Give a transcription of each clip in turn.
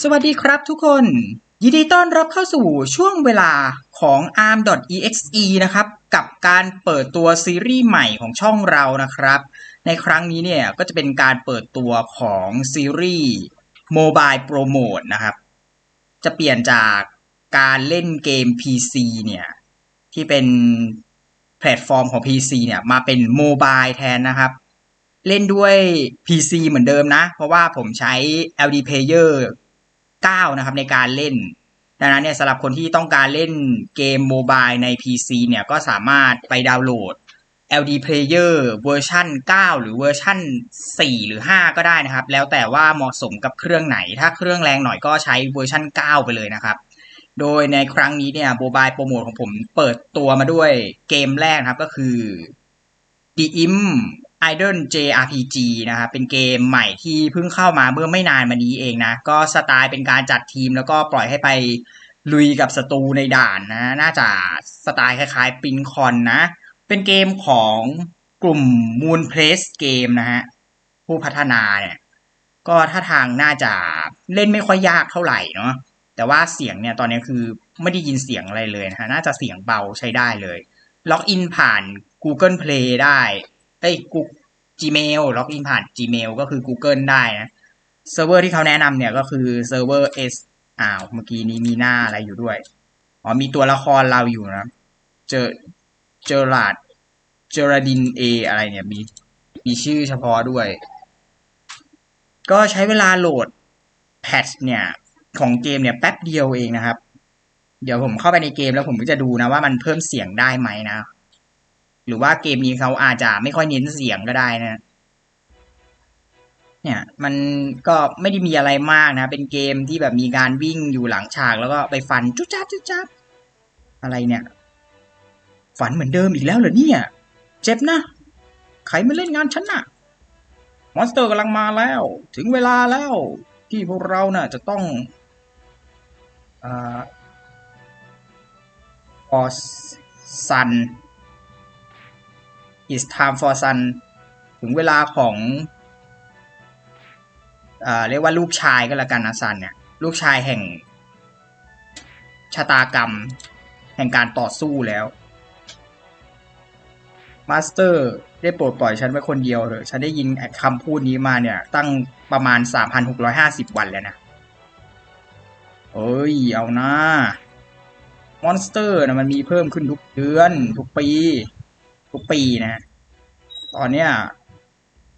สวัสดีครับทุกคน ยินดีต้อนรับเข้าสู่ช่วงเวลาของ arm.exe นะครับ กับการเปิดตัวซีรีส์ใหม่ของช่องเรานะครับ ในครั้งนี้เนี่ยก็จะเป็นการเปิดตัวของซีรีส์ Mobile Promote นะครับ จะเปลี่ยนจากการเล่นเกม PC เนี่ย ที่เป็นแพลตฟอร์มของ PC เนี่ยมาเป็นโมบายแทนนะครับเล่นด้วย PC เหมือนเดิมนะ เพราะว่าผมใช้ LD Player 9 นะครับในการเล่น ดังนั้นเนี่ยสำหรับคนที่ต้องการเล่นเกมโมบายใน PC เนี่ยก็สามารถไปดาวน์โหลด LD Player เวอร์ชัน9 หรือเวอร์ชัน4 หรือ 5 ก็ได้นะครับ แล้วแต่ว่าเหมาะสมกับเครื่องไหน ถ้าเครื่องแรงหน่อยก็ใช้เวอร์ชัน9 ไปเลยนะครับ โดยในครั้งนี้เนี่ยโมบายโปรโมทของผมเปิดตัวมาด้วยเกมแรกครับก็คือ The Im Idol JRPG นะครับเป็นเกมใหม่ที่เพิ่งเข้ามาเมื่อไม่นานมานี้เองนะ ก็สไตล์เป็นการจัดทีมแล้วก็ปล่อยให้ไปลุยกับศัตรูในด่านนะ น่าจะสไตล์คล้ายๆปินคอนนะ เป็นเกมของกลุ่ม Moon Place Game นะฮะ ผู้พัฒนาเนี่ย ก็ถ้าทางน่าจะเล่นไม่ค่อยยากเท่าไหร่เนาะแต่ว่าเสียงเนี่ยตอนนี้คือไม่ได้ยินเสียงอะไรเลยนะฮะ น่าจะเสียงเบาใช้ได้เลย ล็อกอินผ่าน Google Play ได้ เอ้ยกู Gmail ล็อกอินผ่าน Gmail ก็คือ Google ได้นะเซิร์ฟเวอร์ที่เขาแนะนำเนี่ยก็คือเซิร์ฟเวอร์ S อ้าวเมื่อกี้นี้มีหน้าอะไรอยู่ด้วย อ๋อมีตัวละครเราอยู่นะ เจอเจอราดเจอราดินเออะไรเนี่ยมีมีชื่อเฉพาะด้วย ก็ใช้เวลาโหลดแพทช์เนี่ย ของเกมเนี่ยแป๊บเดียวเองนะครับ เดี๋ยวผมเข้าไปในเกมแล้วผมก็จะดูนะว่ามันเพิ่มเสียงได้ไหมนะ หรือว่าเกมนี้เขาอาจจะไม่ค่อยเน้นเสียงก็ได้นะ เนี่ย มันก็ไม่ได้มีอะไรมากนะ เป็นเกมที่แบบมีการวิ่งอยู่หลังฉากแล้วก็ไปฟันจุ๊จับจุ๊จับอะไรเนี่ย ฝันเหมือนเดิมอีกแล้วเหรอเนี่ย เจ็บนะใครมาเล่นงานฉันน่ะ มอนสเตอร์กำลังมาแล้ว ถึงเวลาแล้ว ที่พวกเราน่ะ จะต้องอ่า for sun it's time for sun ถึงเวลาของอ่าเรียกว่าลูกชายก็แล้วกันนะซันเนี่ย ลูกชายแห่ง ชะตากรรม แห่งการต่อสู้แล้วมาสเตอร์ได้โปรดปล่อยฉันไว้คนเดียวเถอะฉันได้ยินคำพูดนี้มาเนี่ย ตั้งประมาณ 3,650 วันแล้วนะ เอ้ย เอานะมอนสเตอร์นะมันมีเพิ่มขึ้นทุกเดือน ทุกปี ทุกปีนะ ตอนเนี้ย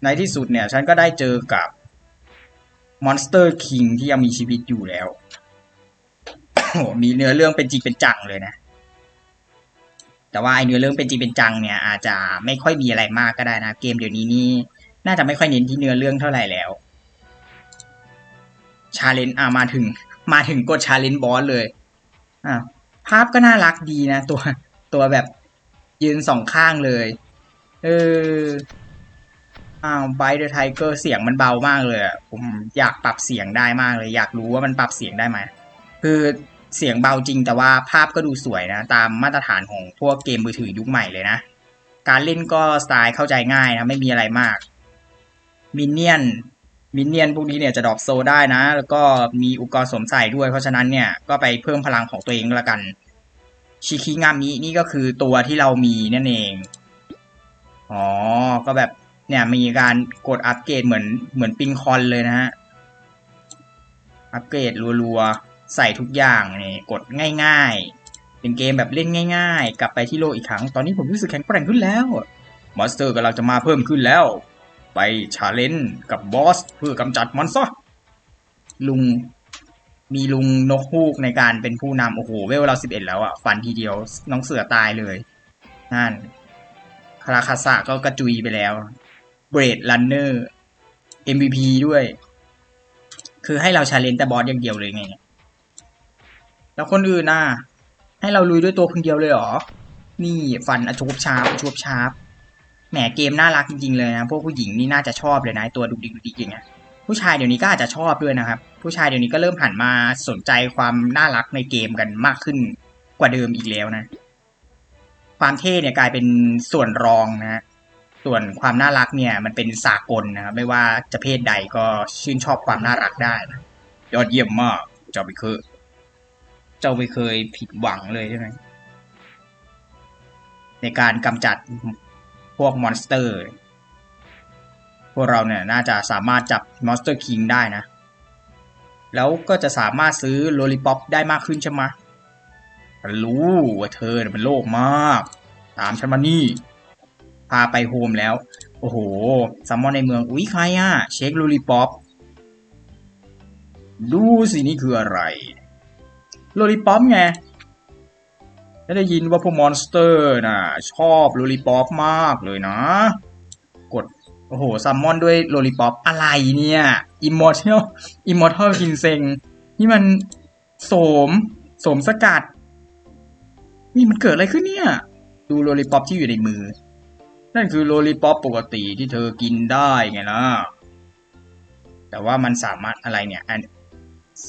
ในที่สุดเนี่ย ฉันก็ได้เจอกับมอนสเตอร์คิงที่ยังมีชีวิตอยู่แล้ว มีเนื้อเรื่องเป็นจริงเป็นจังเลยนะ แต่ว่าไอเนื้อเรื่องเป็นจริงเป็นจังเนี่ย อาจจะไม่ค่อยมีอะไรมากก็ได้นะ เกมเดี๋ยวนี้นี่น่าจะไม่ค่อยเน้นที่เนื้อเรื่องเท่าไหร่แล้ว ชาเลนจ์อะมาถึง มาถึงกดชาเลนจ์บอสเลย อะภาพก็น่ารักดีนะ ตัวตัวแบบ ยืนสองข้างเลย เอออ้าวไบเดอร์ไทเกอร์เสียงมันเบามากเลยอะผมอยากปรับเสียงได้มากเลย อยากรู้ว่ามันปรับเสียงได้ไหมคือเสียงเบาจริงแต่ว่าภาพก็ดูสวยนะ ตามมาตรฐานของพวกเกมมือถือยุคใหม่เลยนะ การเล่นก็สไตล์เข้าใจง่ายนะ ไม่มีอะไรมาก มินเนี่ยนมินเนี่ยนพวกนี้เนี่ยจะดรอปโซได้นะ แล้วก็มีอุปกรณ์สวมใส่ด้วยเพราะฉะนั้นเนี่ยก็ไปเพิ่มพลังของตัวเองละกัน ชิคิงามินี่ก็คือตัวที่เรามีนั่นเอง อ๋อ ก็แบบเนี่ยมีการกดอัปเกรดเหมือนเหมือนปินคอนเลยนะฮะ อัปเกรดรัวๆ ใส่ทุกอย่างนี่กดง่ายๆ เป็นเกมแบบเล่นง่าย ๆ กลับไปที่โลกอีกครั้ง ตอนนี้ผมรู้สึกแข็งแกร่งขึ้นแล้ว มอนสเตอร์กำลังจะมาเพิ่มขึ้นแล้ว ไปชาเลนจ์กับบอสเพื่อกำจัดมันซะลุง มีลุงนกฮูกในการเป็นผู้นำโอ้โหเวลเราสิบเอ็ดแล้วอะฟันทีเดียวน้องเสือตายเลยนั่นคาราคาสะก็กระจุยไปแล้วเบรดลันเนอร์ MVP ด้วย คือให้เราชาเลนแต่บอสอย่างเดียวเลยไง แล้วคนอื่นน่ะ ให้เราลุยด้วยตัวคนเดียวเลยเหรอ นี่ฟันอชูบชาร์ปชูบชาร์ปแหมเกมน่ารักจริงๆเลยนะ พวกผู้หญิงนี่น่าจะชอบเลยนะตัวดุดิกดุดิกอย่างเงี้ย ผู้ชายเดี๋ยวนี้ก็อาจจะชอบด้วยนะครับ ผู้ชายเดี๋ยวนี้ก็เริ่มหันมาสนใจความน่ารักในเกมกันมากขึ้นกว่าเดิมอีกแล้วนะ ความเท่เนี่ยกลายเป็นส่วนรองนะฮะส่วนความน่ารักเนี่ย มันเป็นสากลนะครับไม่ว่าจะเพศใดก็ชื่นชอบความน่ารักได้นะยอดเยี่ยมมากเจ้าไม่เคยเจ้าไม่เคยผิดหวังเลยใช่ไหมในการกำจัดพวกมอนสเตอร์ วกเราเนี่ยน่าจะสามารถจับมอนสเตอร์คิงได้นะ แล้วก็จะสามารถซื้อโลลิปอปได้มากขึ้นใช่ไหมรู้ว่าเธอเป็นโลกมาก ตามฉันมานี่ พาไปโฮมแล้ว โอ้โหซัมมอนในเมือง อุ๊ย ใครอะเช็คโลลิปอปดูสินี่คืออะไรโลลิปอปไงได้ยินว่าพวกมอนสเตอร์น่ะ ชอบโลลิปอปมากเลยนะ กด โอ้โหซัมมอนด้วยโลลิปอปอะไรเนี่ยอิมมอร์ทัลอิมมอร์ทัลกินเซงนี่มันโสมโสมสกัด นี่มันเกิดอะไรขึ้นเนี่ย ดูโลลิปอปที่อยู่ในมือ นั่นคือโลลิปอปปกติที่เธอกินได้ไงล่ะ แต่ว่ามันสามารถอะไรเนี่ย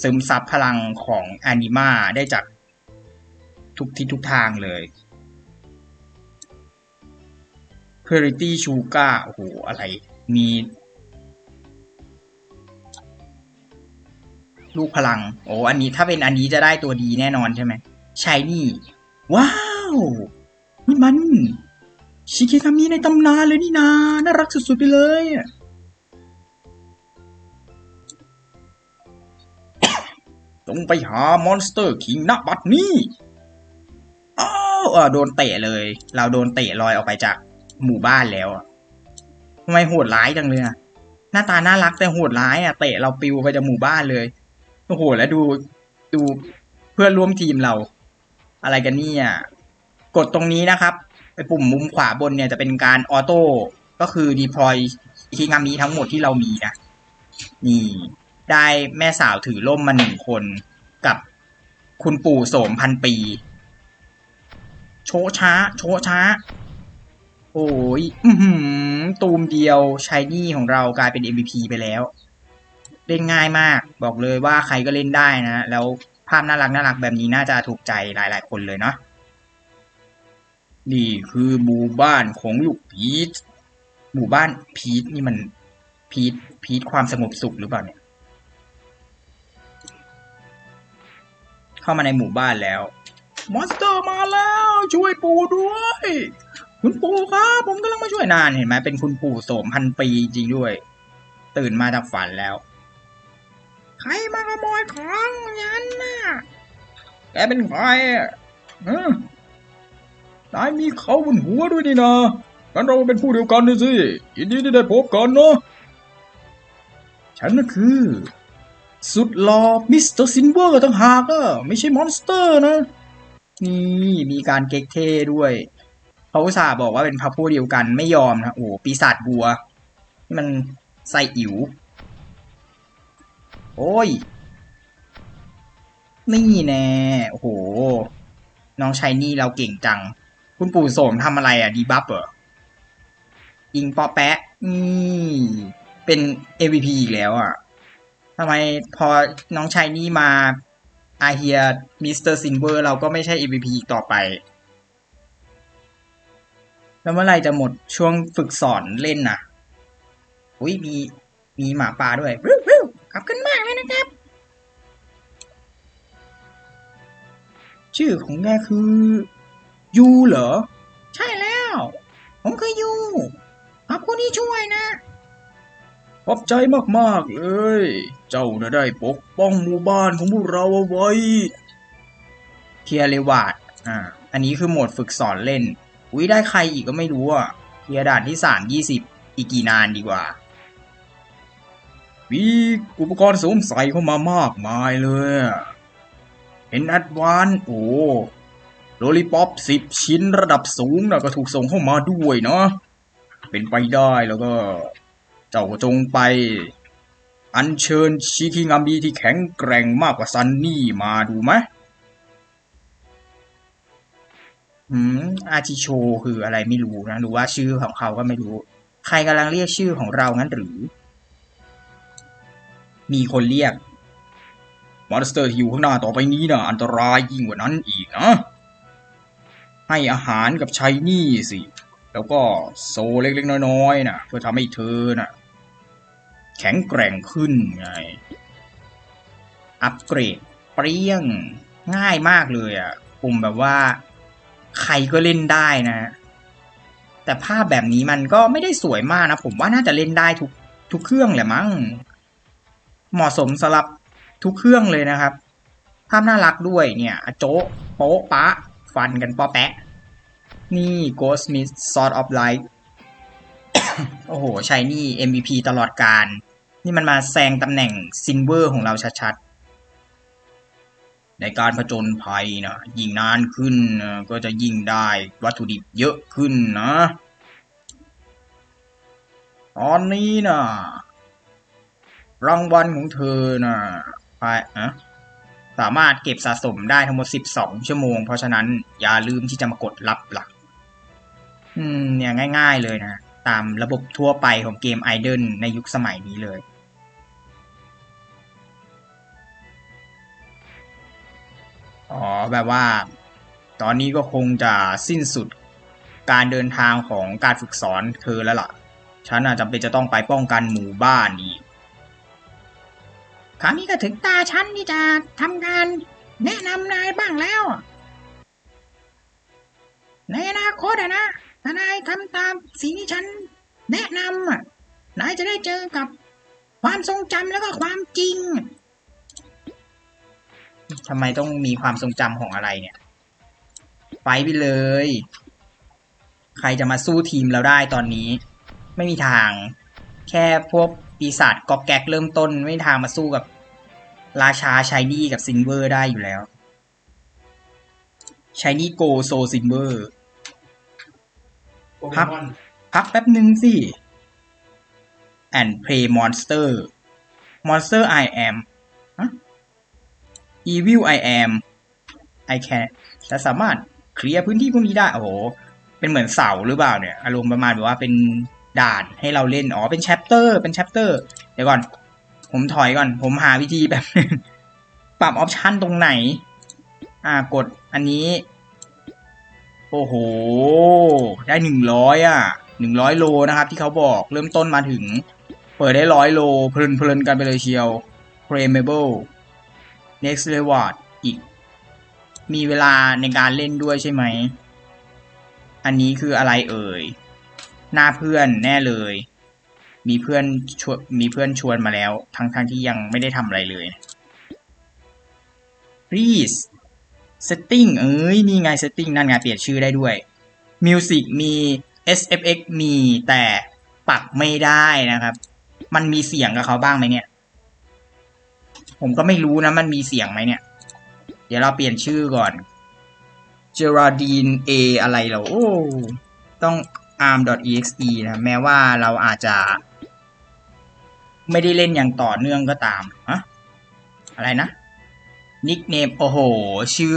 ซึมซับพลังของแอนิมาได้จากทุกทิศทุกทางเลย Purity Sugar โอ้โห อะไร มี ลูกพลัง โอ้ อันนี้ถ้าเป็นอันนี้จะได้ตัวดีแน่นอนใช่ไหมชายนี่ ว้าวนี่มัน ชิคิคามิในตำนานเลยนี่นา น่ารักสุดๆไปเลยอะจงไปหามอนสเตอร์คิงณบัดนี้อ้าวเออโดนเตะเลย เราโดนเตะลอยออกไปจาก หมู่บ้านแล้วอะทำไมโหดร้ายจังเลยอะหน้าตาน่ารักแต่โหดร้ายอะเตะเราปิวไปจากหมู่บ้านเลยโอ้โหแล้วดูดูเพื่อนร่วมทีมเรา อะไรกันเนี่ยกดตรงนี้นะครับไอปุ่มมุมขวาบนเนี่ยจะเป็นการออโต้ก็คือดีพลอยทีงามีทั้งหมดที่เรามีนะนี่ได้แม่สาวถือร่มมาหนึ่งคนกับคุณปู่โสมพันปี โชช้า โชช้า โอ้ยตูมเดียวชายนี่ของเรากลายเป็น MVP ไปแล้ว เล่นง่ายมาก บอกเลยว่าใครก็เล่นได้นะ แล้วภาพน่ารักน่ารักแบบนี้น่าจะถูกใจหลาย ๆ คนเลยเนาะนี่คือหมู่บ้านของลูกพีทหมู่บ้านพีทนี่มันพีทพีทความสงบสุขหรือเปล่าเนี่ย เข้ามาในหมู่บ้านแล้ว มอนสเตอร์มาแล้ว ช่วยปู่ด้วย คุณปู่ครับผมกำลังมาช่วยนานเห็นไหมเป็นคุณปู่โสมพันปีจริงด้วย ตื่นมาจากฝันแล้ว ใครมาขโมยของยันน่ะแกเป็นใครอะฮะนายมีเขาบนหัวด้วยนี่นะกันเราเป็นผู้เดียวกันนี่สิยินดีที่ได้พบกันเนาะฉันน่ะคือ สุดหล่อมิสเตอร์ซินเวอร์ต่างหากอะไม่ใช่มอนสเตอร์นะ นี่มีการเก๊กเท่ด้วย เขาอุตส่าห์บอกว่าเป็นพระผู้เดียวกันไม่ยอมนะโอ้ปีศาจบัวนี่มันใส่อิ๋วโอ้ยนี่แน่โอ้โห น้องชายนี่เราเก่งจัง คุณปู่โสมทำอะไรอะดีบัฟเหรอยิงปอแปะนี่เป็น MVP อีกแล้วอะทำไมพอน้องชายนี่มาอาเฮียมิสเตอร์ซินเวอร์เราก็ไม่ใช่ MVP อีกต่อไป แล้วเมื่อไหรจะหมดช่วงฝึกสอนเล่นน่ะอุ้ยมีมีหมาป่าด้วยวิววิวขอบคุณมากเลยนะครับ ชื่อของแกคือยูเหรอ ใช่แล้ว ผมคือยูขอบคุณที่ช่วยนะขอบใจมากๆเลย เจ้าน่ะได้ปกป้องหมู่บ้านของพวกเราเอาไว้เทียเลวาดอ่า อันนี้คือโหมดฝึกสอนเล่น อุ้ยได้ใครอีกก็ไม่รู้อะเทียด่านที่สามยี่สิบอีกกี่นานดีกว่า มีอุปกรณ์สวมใส่เข้ามามากมายเลย เห็นแอดวานโอ้โลลิปอปสิบชิ้นระดับสูงนะก็ถูกส่งเข้ามาด้วยเนาะเป็นไปได้แล้วก็ เจ้าจงไป อัญเชิญชิคิงามีที่แข็งแกร่งมากกว่าซันนี่มาดูไหม อืมอาจิโชคืออะไรไม่รู้นะหรือว่าชื่อของเขาก็ไม่รู้ ใครกำลังเรียกชื่อของเรางั้นหรือ มีคนเรียกมอนสเตอร์ที่อยู่ข้างหน้าต่อไปนี้นะอันตรายยิ่งกว่านั้นอีกนะให้อาหารกับชัยนี่สิ แล้วก็โซเล็กๆน้อยๆนะเพื่อทำให้เธอนะแข็งแกร่งขึ้นไง อัปเกรดเปรี้ยงง่ายมากเลยอะ่ะปุ่มแบบว่า ใครก็เล่นได้นะ แต่ภาพแบบนี้มันก็ไม่ได้สวยมากนะ ผมว่าน่าจะเล่นได้ทุกทุกเครื่องแหละมั้ง เหมาะสมสำหรับทุกเครื่องเลยนะครับ ภาพน่ารักด้วยเนี่ย โจะโป๊ะปะ ฟันกันป้อแปะ นี่ Ghost Smith Sword of Light โอ้โหชัยนี่ MVP ตลอดการ นี่มันมาแซงตำแหน่งซินเวอร์ของเราชัดๆ ในการผจญภัยนะยิ่งนานขึ้นก็จะยิ่งได้วัตถุดิบเยอะขึ้นนะ ตอนนี้นะรางวัลของเธอนะไปอะสามารถเก็บสะสมได้ทั้งหมด 12 ชั่วโมง เพราะฉะนั้นอย่าลืมที่จะมากดรับหลัก อืม เนี่ยง่าย ๆเลยนะ ตามระบบทั่วไปของเกมไอด l ในยุคสมัยนี้เลย อ๋อแบบว่า ตอนนี้ก็คงจะสิ้นสุดการเดินทางของการฝึกสอนเธอแล้วล่ะ ฉันจำเป็นจะต้องไปป้องกันหมู่บ้านอีก คราวนี้ก็ถึงตาฉันที่จะทำการแนะนำนายบ้างแล้ว ในอนาคตอะนะถ้านายทำตามสิ่งที่ฉันแนะนำอะนายจะได้เจอกับความทรงจำแล้วก็ความจริง ทำไมต้องมีความทรงจำของอะไรเนี่ย ไปไปเลย ใครจะมาสู้ทีมเราได้ตอนนี้ ไม่มีทาง แค่พวกปีศาจกอกแก๊กเริ่มต้น ไม่มีทางมาสู้กับ ราชาชายนี่กับซินเวอร์ได้อยู่แล้วชายนี่โกโซซินเวอร์พักพักแป๊บหนึ่งสิ and play monster monster I am ฮะ evil I am I can จะสามารถเคลียร์พื้นที่พวกนี้ได้ โอ้โห เป็นเหมือนเสาหรือเปล่าเนี่ย อารมณ์ประมาณแบบว่าเป็นด่านให้เราเล่น อ๋อ เป็นแชปเตอร์ เป็นแชปเตอร์ เดี๋ยวก่อน ผมถอยก่อน ผมหาวิธีแบบปรับออปชันตรงไหน อ่า กดอันนี้ โอ้โห ได้หนึ่งร้อยอะหนึ่งร้อยโลนะครับ ที่เขาบอก เริ่มต้นมาถึง เปิดได้ร้อยโล เพลินเพลินกันไปเลยเชียว Claimable Next Reward อีก มีเวลาในการเล่นด้วยใช่ไหม อันนี้คืออะไรเอ่ย หน้าเพื่อนแน่เลย มีเพื่อนชวนมีเพื่อนชวนมาแล้ว ทั้งทั้งที่ยังไม่ได้ทำอะไรเลย Please Setting เอ้ย นี่ไง Setting นั่นไงเปลี่ยนชื่อได้ด้วย Music มี SFX มีแต่ปักไม่ได้นะครับ มันมีเสียงกับเขาบ้างไหมเนี่ย ผมก็ไม่รู้นะ มันมีเสียงไหมเนี่ย เดี๋ยวเราเปลี่ยนชื่อก่อน Geraldine A อะไรเหรอโอ้ ต้อง arm.exe นะแม้ว่าเราอาจจะ ไม่ได้เล่นอย่างต่อเนื่องก็ตามฮะอะไรนะนิกเนมโอ้โห ชื่อ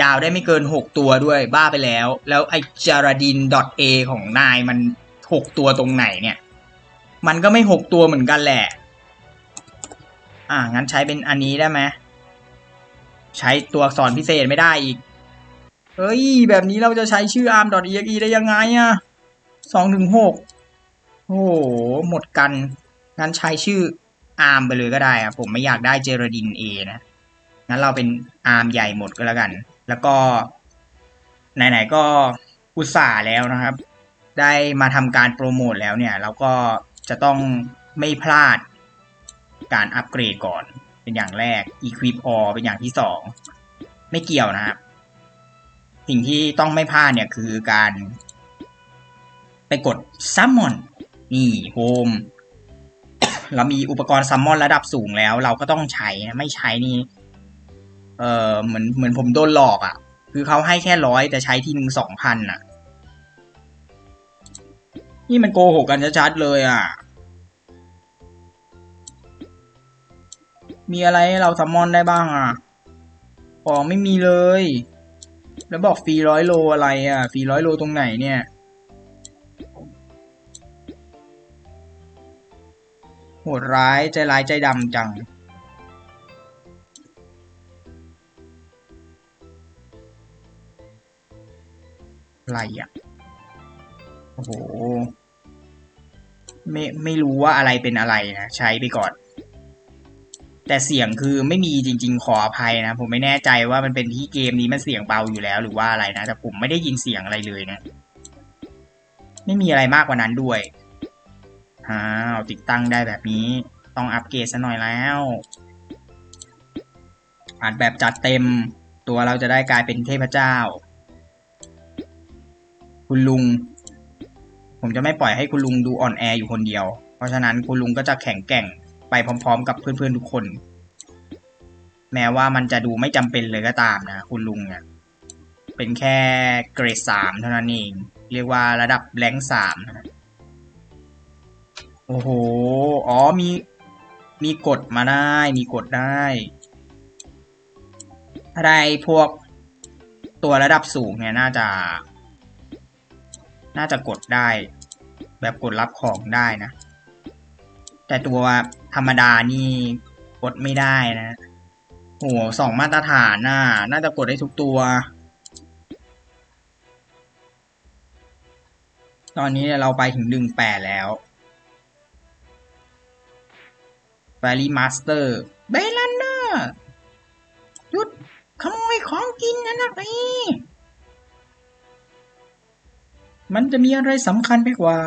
ยาวได้ไม่เกินหกตัวด้วยบ้าไปแล้ว แล้วไอจาราดิน .a ของนายมันหกตัวตรงไหนเนี่ย มันก็ไม่หกตัวเหมือนกันแหละ อ่า งั้นใช้เป็นอันนี้ได้ไหมใช้ตัวอักษรพิเศษไม่ได้อีก เฮ้ย แบบนี้เราจะใช้ชื่อ arm.exe ได้ยังไงอะสองถึงหกโอ้โห หมดกัน งั้นใช้ชื่อ arm ไปเลยก็ได้อะผมไม่อยากได้เจรดิน A นะ งั้นเราเป็น arm ใหญ่หมดก็แล้วกัน แล้วก็ ไหนๆก็อุตส่าห์แล้วนะครับ ได้มาทำการโปรโมทแล้วเนี่ย เราก็จะต้องไม่พลาด การอัปเกรดก่อน เป็นอย่างแรก Equip All เป็นอย่างที่สอง ไม่เกี่ยวนะครับ สิ่งที่ต้องไม่พลาดเนี่ยคือการ ไปกด Summon นี่ Home เรามีอุปกรณ์ซัมมอนระดับสูงแล้ว เราก็ต้องใช้นะ ไม่ใช้นี่ เออเหมือนเหมือนผมโดนหลอกอะ่ะ คือเขาให้แค่ร้อยแต่ใช้ที่หนึ่งสองพันอะ นี่มันโกหกกันชัดๆเลยอะ มีอะไรให้เราซัมมอนได้บ้างอะของไม่มีเลย แล้วบอกฟรีร้อยโลอะไรอะฟรีร้อยโลตรงไหนเนี่ย โหดร้ายใจร้ายใจดำจัง อะไรอะ โอ้โห ไม่ไม่รู้ว่าอะไรเป็นอะไรนะ ใช้ไปก่อน แต่เสียงคือไม่มีจริง ๆ ขออภัยนะ ผมไม่แน่ใจว่ามันเป็นที่เกมนี้มันเสียงเบาอยู่แล้วหรือว่าอะไรนะ แต่ผมไม่ได้ยินเสียงอะไรเลยนะ ไม่มีอะไรมากกว่านั้นด้วยอ้าวติดตั้งได้แบบนี้ ต้องอัปเกรดซะหน่อยแล้วอัดแบบจัดเต็ม ตัวเราจะได้กลายเป็นเทพเจ้า คุณลุง ผมจะไม่ปล่อยให้คุณลุงดูอ่อนแออยู่คนเดียว เพราะฉะนั้นคุณลุงก็จะแข็งแกร่ง ไปพร้อม ๆ กับเพื่อนๆทุกคน แม้ว่ามันจะดูไม่จำเป็นเลยก็ตามนะ คุณลุงเนี่ยเป็นแค่เกรดสามเท่านั้นเอง เรียกว่าระดับแรงสามนะโอ้โห อ๋อมีมีกดมาได้ มีกดได้อะไรพวกตัวระดับสูงเนี่ยน่าจะ น่าจะกดได้ แบบกดรับของได้นะ แต่ตัว ธรรมดานี่กดไม่ได้นะโหสองมาตรฐานน่ะน่าจะกดได้ทุกตัว ตอนนี้เราไปถึงหนึ่งแปดแล้ว f ฟรี่มาสเตอร์เบลันเนอร์หยุดขโมยของกินนะนักนี่มันจะมีอะไรสำคัญไปกว่า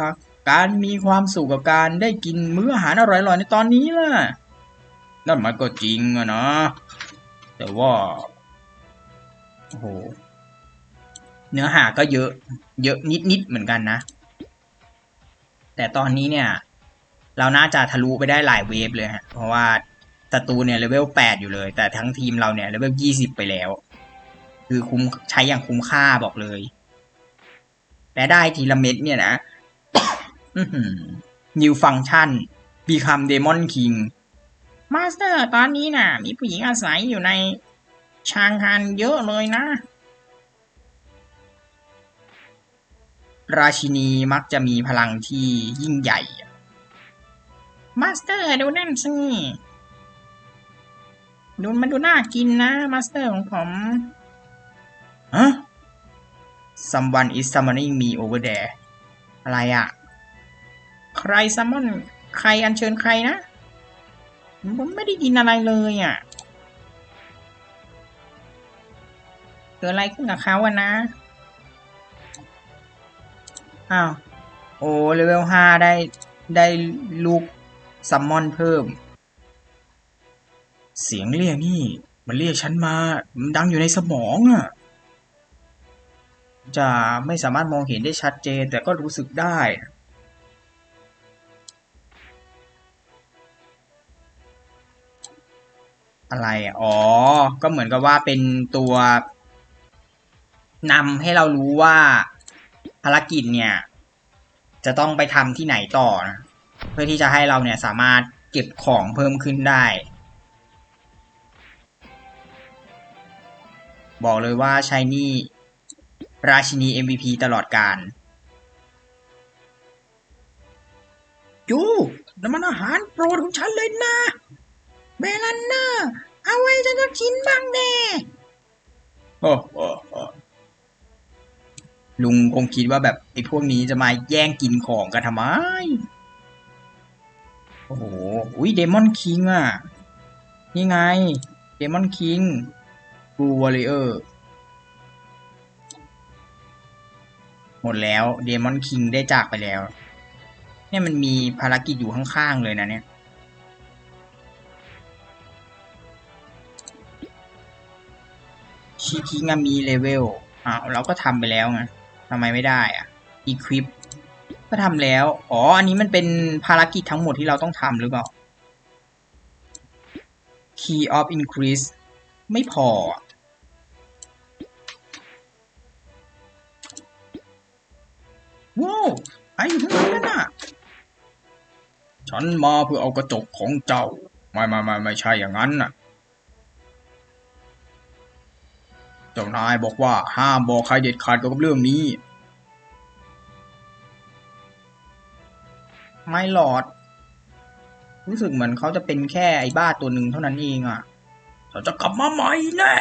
การมีความสุขกับการได้กินมื้ออาหารอร่อยๆในตอนนี้ล่ะ นั่นมันก็จริงอะนะ แต่ว่าโอ้โหเนื้อหาก็เยอะ เยอะนิดๆเหมือนกันนะ แต่ตอนนี้เนี่ย เราน่าจะทะลุไปได้หลายเวฟเลยฮะ เพราะว่าศัตรูเนี่ยเลเวลแปดอยู่เลย แต่ทั้งทีมเราเนี่ยเลเวลยี่สิบไปแล้ว คือคุ้มใช้อย่างคุ้มค่าบอกเลย และได้ทีละเม็ดเนี่ยนะ New Function Become Demon King มาสเตอร์ตอนนี้น่ะ มีผู้หญิงอาศัยอยู่ในชางคานเยอะเลยนะ ราชินีมักจะมีพลังที่ยิ่งใหญ่ มาสเตอร์ดูนั่นสิดูมันดูน่ากินนะ มาสเตอร์ของผมฮะ someone is summoning me over there อะไรอะ ใครซัมมอนใครอัญเชิญใครนะผมไม่ได้ยินอะไรเลยอะ่ะเกิดอะไรขึ้นกับเขาอะนะ อ้าว โอ้เลเวลห้าได้ได้ลูกซัมมอนเพิ่ม เสียงเรียกนี่ มันเรียกฉันมา มันดังอยู่ในสมองอะ่ะจะไม่สามารถมองเห็นได้ชัดเจนแต่ก็รู้สึกได้ อะไรอ๋อ ก็เหมือนกับว่าเป็นตัวนำให้เรารู้ว่าภารกิจเนี่ย จะต้องไปทำที่ไหนต่อนะเพื่อที่จะให้เราเนี่ยสามารถเก็บของเพิ่มขึ้นได้ บอกเลยว่าชายนี่ราชินี MVP ตลอดการจูน้ำมันอาหารโปรดของฉันเลยนะ เบลันเนอร์ เอาไว้ฉันจะกินบ้างแน่โอ้โหลุงคงคิดว่าแบบไอ้พวกนี้จะมาแย่งกินของกันทำไม โอ้โห อุ้ยเดมอนคิงอะ นี่ไง เดมอนคิงบูวอริเออร์ หมดแล้ว เดมอนคิงได้จากไปแล้ว เนี่ยมันมีภารกิจอยู่ข้างๆเลยนะเนี่ย ชิคิงามีเลเวลอ้าวเราก็ทำไปแล้วไงทำไมไม่ได้อะ equip ก็ทำแล้ว อ๋อ อันนี้มันเป็นภารกิจทั้งหมดที่เราต้องทำหรือเปล่า key of increase ไม่พอ ว้าวไอ้อยู่ทั้งนั้นน่ะ ฉันมาเพื่อเอากระจกของเจ้า ไม่ไม่ไม่ไม่ใช่อย่างนั้นน่ะ เจ้านายบอกว่าห้ามบอกใครเด็ดขาดเกี่ยวกับเรื่องนี้ ไม่หลอด รู้สึกเหมือนเขาจะเป็นแค่ไอ้บ้าตัวหนึ่งเท่านั้นเองอะเราจะกลับมาใหม่แน่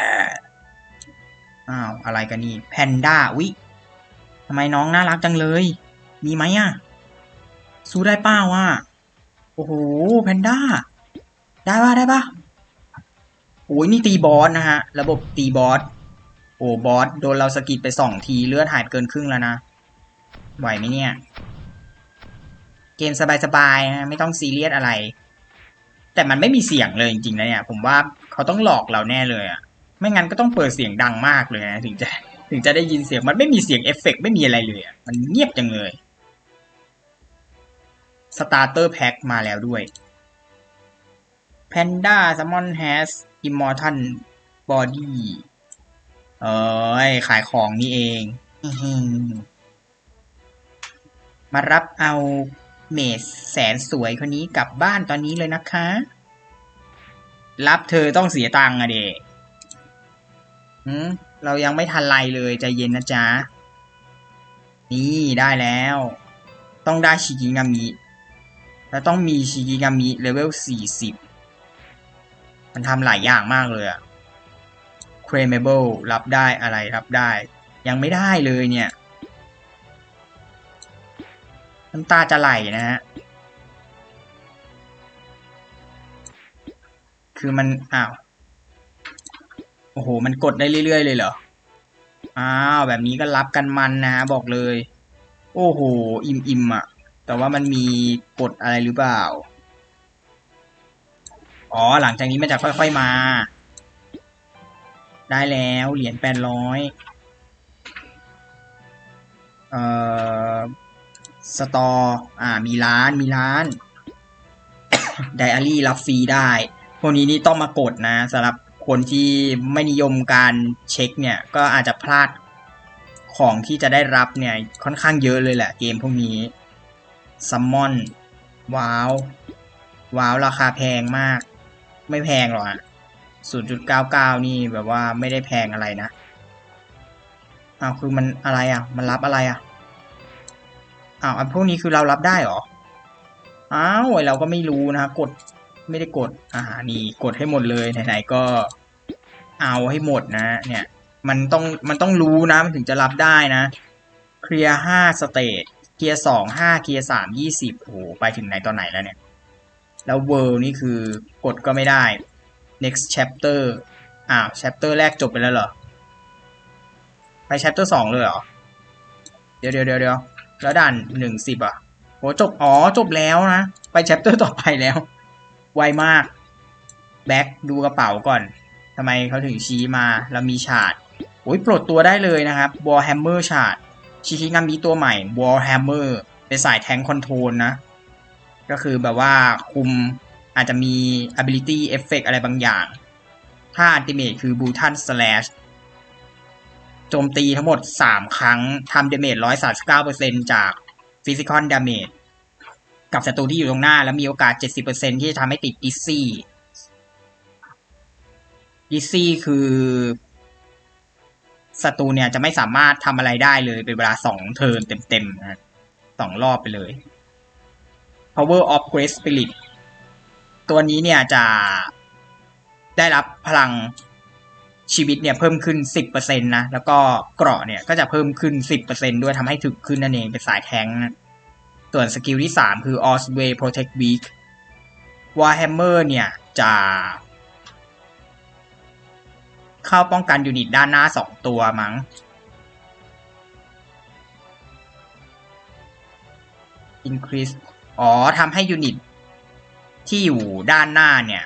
อ้าว อะไรกันนี่ แพนด้าอุ๊ยทำไมน้องน่ารักจังเลย มีไหมอะ สู้ได้ป้าอะ โอ้โห แพนด้า ได้ป่ะได้ป่ะโอ้ยนี่ตีบอสนะฮะ ระบบตีบอส โอ้บอสโดนเราสกิดไปสองทีเลือดหายเกินครึ่งแล้วนะ ไหวไหมเนี่ย เกมสบายๆนะไม่ต้องซีเรียสอะไร แต่มันไม่มีเสียงเลยจริงๆนะเนี่ย ผมว่าเขาต้องหลอกเราแน่เลยอะไม่งั้นก็ต้องเปิดเสียงดังมากเลยนะถึงจะถึงจะได้ยินเสียงมันไม่มีเสียงเอฟเฟกต์ไม่มีอะไรเลยอะมันเงียบจังเลยสตาร์เตอร์แพ็คมาแล้วด้วย Panda Summon has Immortal Body เอ้ยขายของนี่เองมารับเอาเมดแสนสวยคนนี้กลับบ้านตอนนี้เลยนะคะ รับเธอต้องเสียตังค์อะเดหืมเรายังไม่ทันไรเลยใจเย็นนะจ๊ะ นี่ได้แล้ว ต้องได้ชิกิงามิ แล้วต้องมีชิกิงามิเลเวลสี่สิบ มันทำหลายอย่างมากเลยอะ claimable รับได้อะไรรับได้ ยังไม่ได้เลยเนี่ยน้ำตาจะไหลนะฮะ คือมัน อ้าว โอ้โห มันกดได้เรื่อยๆเลยเหรอ อ้าว แบบนี้ก็รับกันมันนะบอกเลย โอ้โห อิมอิมอะแต่ว่ามันมีกดอะไรหรือเปล่า อ๋อ หลังจากนี้มันจะค่อยๆมา ได้แล้วเหรียญแปดร้อยเอ่อสตออ่ามีร้านมีร้านไดอารี่รับฟรีได้ พวกนี้นี่ต้องมากดนะสำหรับคนที่ไม่นิยมการเช็คเนี่ย ก็อาจจะพลาดของที่จะได้รับเนี่ยค่อนข้างเยอะเลยแหละเกมพวกนี้ซัมมอนว้าว ว้าว ราคาแพงมาก ไม่แพงหรอก 0.99 นี่แบบว่าไม่ได้แพงอะไรนะอ้าวคือมันอะไรอะ มันรับอะไรอะอ้าวอันพวกนี้คือเรารับได้เหรออ้าวเราก็ไม่รู้นะกดไม่ได้กดอ่านี่กดให้หมดเลยไหนๆก็เอาให้หมดนะ เนี่ย มันต้องมันต้องรู้นะมันถึงจะรับได้นะเคลียร์ห้าสเตจเคลียร์สองห้าเคลียร์สามยี่สิบโอ้โหไปถึงไหนตอนไหนแล้วเนี่ย แล้วเวิลด์นี่คือกดก็ไม่ได้ next chapter อ้าว chapter แรกจบไปแล้วเหรอ ไป chapter สองเลยเหรอ เดี๋ยวเดี๋ยวเดี๋ยวเดี๋ยวแล้วด่านหนึ่งสิบอะโหจบ อ๋อ จบแล้วนะ ไป chapter ต่อไปแล้ว ไวมาก แบ็คดูกระเป๋าก่อนทำไมเขาถึงชี้มา แล้วมีฉาดโอ้ยปลดตัวได้เลยนะครับ Warhammer ฉาดชิคิงามิตัวใหม่ Warhammer เป็นสายแทงคอนโทรลนะ ก็คือแบบว่าคุม อาจจะมี ability effect อะไรบางอย่าง ถ้า ultimate คือ Brutal Slash โจมตีทั้งหมด 3 ครั้งทำ damage 139%จาก physical damage กับศัตรูที่อยู่ตรงหน้า แล้วมีโอกาส 70%ที่จะทำให้ติด Dizzy Dizzy คือศัตรูเนี่ยจะไม่สามารถทำอะไรได้เลย เป็นเวลา2เทิร์นเต็มๆนะสองรอบไปเลย Power of Great Spirit ตัวนี้เนี่ยจะได้รับพลังชีวิตเนี่ยเพิ่มขึ้น 10%นะ แล้วก็เกราะเนี่ยก็จะเพิ่มขึ้น 10%ด้วยทำให้ถึกขึ้นนั่นเองเป็นสายแทงนะส่วนสกิลที่ 3 คือ Osway Protect Weak Warhammer เนี่ยจะ เข้าป้องกันยูนิตด้านหน้า 2 ตัวมั้ง Increase อ๋อทำให้ยูนิต ที่อยู่ด้านหน้าเนี่ย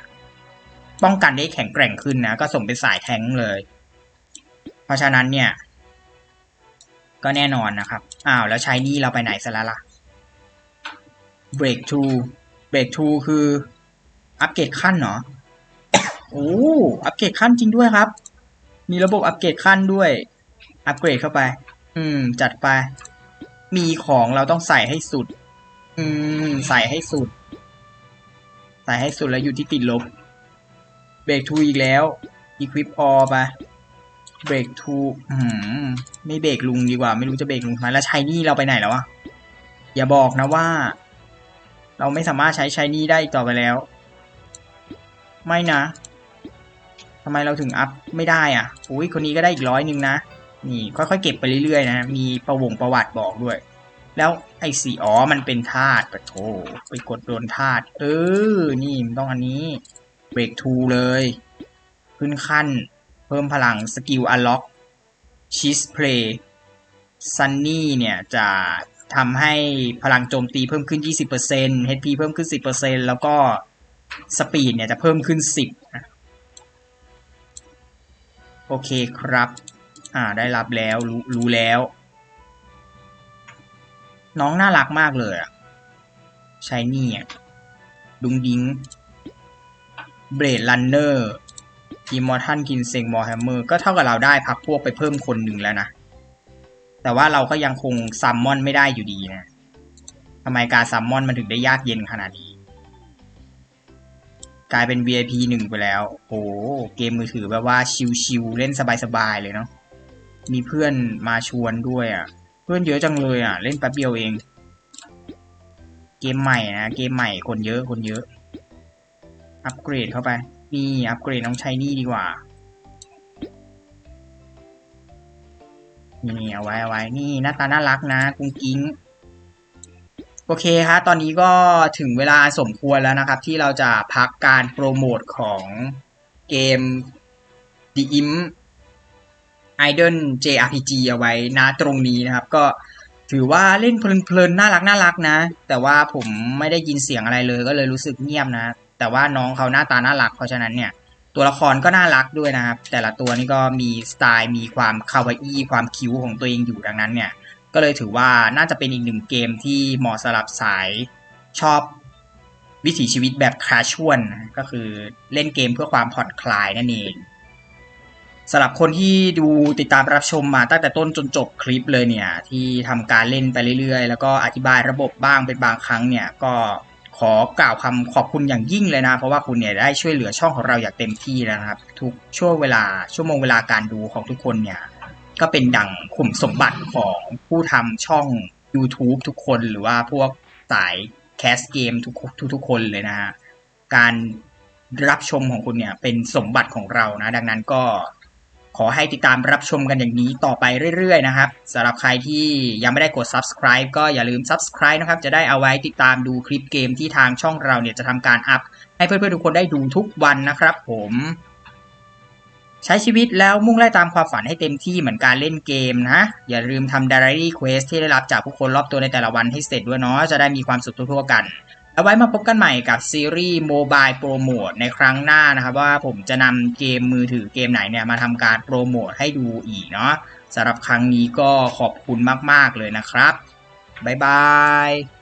ป้องกันได้แข็งแกร่งขึ้นนะ ก็ส่งเป็นสายแทงเลย เพราะฉะนั้นเนี่ย ก็แน่นอนนะครับ อ้าว แล้วใช้นี่เราไปไหนซะแล้วล่ะ break to break to คือ อัปเกรดขั้นเหรอโอ้อัปเกรดขั้นจริงด้วยครับ มีระบบอัปเกรดขั้นด้วย อัปเกรดเข้าไป อืม จัดไป มีของเราต้องใส่ให้สุด อืม ใส่ให้สุด ใส่ให้สุดแล้วอยู่ที่ติดลบเบรกทูอีกแล้ว equip all ไปเบรกทูอืมไม่เบรกลุงดีกว่า ไม่รู้จะเบรกลุงทำไมแล้วชายนี่เราไปไหนแล้ววะอย่าบอกนะว่า เราไม่สามารถใช้ชายนี่ได้อีกต่อไปแล้ว ไม่นะทำไมเราถึงอัพไม่ได้อะอุ้ยคนนี้ก็ได้อีกร้อยหนึ่งนะนี่ ค่อยๆเก็บไปเรื่อยๆนะ มีประวงประวัติบอกด้วย แล้วไอ้สีอ๋อมันเป็นธาตุปะโถไปกดโดนธาตุเออ นี่มันต้องอันนี้เบรกทูเลย ขึ้นขั้น เพิ่มพลังสกิลอัลล็อกชีสเพลย์ซันนี่เนี่ยจะทำให้พลังโจมตีเพิ่มขึ้น 20% HP เพิ่มขึ้น 10%แล้วก็สปีดเนี่ยจะเพิ่มขึ้น 10 โอเคครับ อ่าได้รับแล้ว รู้รู้แล้ว น้องน่ารักมากเลยอะชายนี่อะดุงดิงเบรดลันเนอร์ทีมอทันกินเซงมอแฮมเมอร์ ก็เท่ากับเราได้พักพวกไปเพิ่มคนหนึ่งแล้วนะ แต่ว่าเราก็ยังคงซัมมอนไม่ได้อยู่ดีนะทำไมการซัมมอนมันถึงได้ยากเย็นขนาดนี้ กลายเป็น VIP หนึ่งไปแล้วโอ้เกมมือถือแบบว่าชิวๆเล่นสบายๆเลยเนาะมีเพื่อนมาชวนด้วยอะ เพื่อนเยอะจังเลยอะ เล่นแป๊บเดียวเอง เกมใหม่นะเกมใหม่คนเยอะคนเยอะ อัปเกรดเข้าไป นี่อัปเกรดน้องชายนี่ดีกว่านี่เอาไว้เอาไว้นี่หน้าตาน่ารักนะกุ้งกิ้งโอเคครับตอนนี้ก็ถึงเวลาสมควรแล้วนะครับ ที่เราจะพักการโปรโมทของเกม The Imp Idol JRPG เอาไว้นะตรงนี้นะครับ ก็ถือว่าเล่นเพลินๆน่ารักน่ารักนะ แต่ว่าผมไม่ได้ยินเสียงอะไรเลย ก็เลยรู้สึกเงียบนะ แต่ว่าน้องเขาหน้าตาน่ารัก เพราะฉะนั้นเนี่ย ตัวละครก็น่ารักด้วยนะครับ แต่ละตัวนี่ก็มีสไตล์มีความคาวาอี้ความคิ้วของตัวเองอยู่ดังนั้นเนี่ย ก็เลยถือว่าน่าจะเป็นอีกหนึ่งเกมที่เหมาะสำหรับสายชอบวิถีชีวิตแบบคาชวลก็คือเล่นเกมเพื่อความผ่อนคลายนั่นเอง สำหรับคนที่ดูติดตามรับชมมาตั้งแต่ต้นจนจบคลิปเลยเนี่ย ที่ทำการเล่นไปเรื่อยๆ แล้วก็อธิบายระบบบ้างเป็นบางครั้งเนี่ย ก็ขอกล่าวคำขอบคุณอย่างยิ่งเลยนะ เพราะว่าคุณเนี่ยได้ช่วยเหลือช่องของเราอย่างเต็มที่นะครับ ทุกช่วงเวลาชั่วโมงเวลาการดูของทุกคนเนี่ย ก็เป็นดั่งขุมสมบัติของผู้ทำช่อง YouTube ทุกคนหรือว่าพวกสายแคสเกมทุกทุกคนเลยนะฮะการรับชมของคุณเนี่ยเป็นสมบัติของเรานะ ดังนั้นก็ ขอให้ติดตามรับชมกันอย่างนี้ต่อไปเรื่อยๆนะครับสำหรับใครที่ยังไม่ได้กด subscribe ก็อย่าลืม subscribe นะครับ จะได้เอาไว้ติดตามดูคลิปเกมที่ทางช่องเราเนี่ยจะทำการอัพ ให้เพื่อนๆทุกคนได้ดูทุกวันนะครับผมใช้ชีวิตแล้วมุ่งไล่ตามความฝันให้เต็มที่เหมือนการเล่นเกมนะ อย่าลืมทำ diary quest ที่ได้รับจากผู้คนรอบตัวในแต่ละวันให้เสร็จด้วยเนาะจะได้มีความสุขทั่วๆกัน เอาไว้มาพบกันใหม่กับซีรีส์โมบายโปรโมทในครั้งหน้านะครับ ว่าผมจะนำเกมมือถือเกมไหนเนี่ยมาทำการโปรโมทให้ดูอีกเนาะสำหรับครั้งนี้ก็ขอบคุณมาก ๆ เลยนะครับ บ๊ายบาย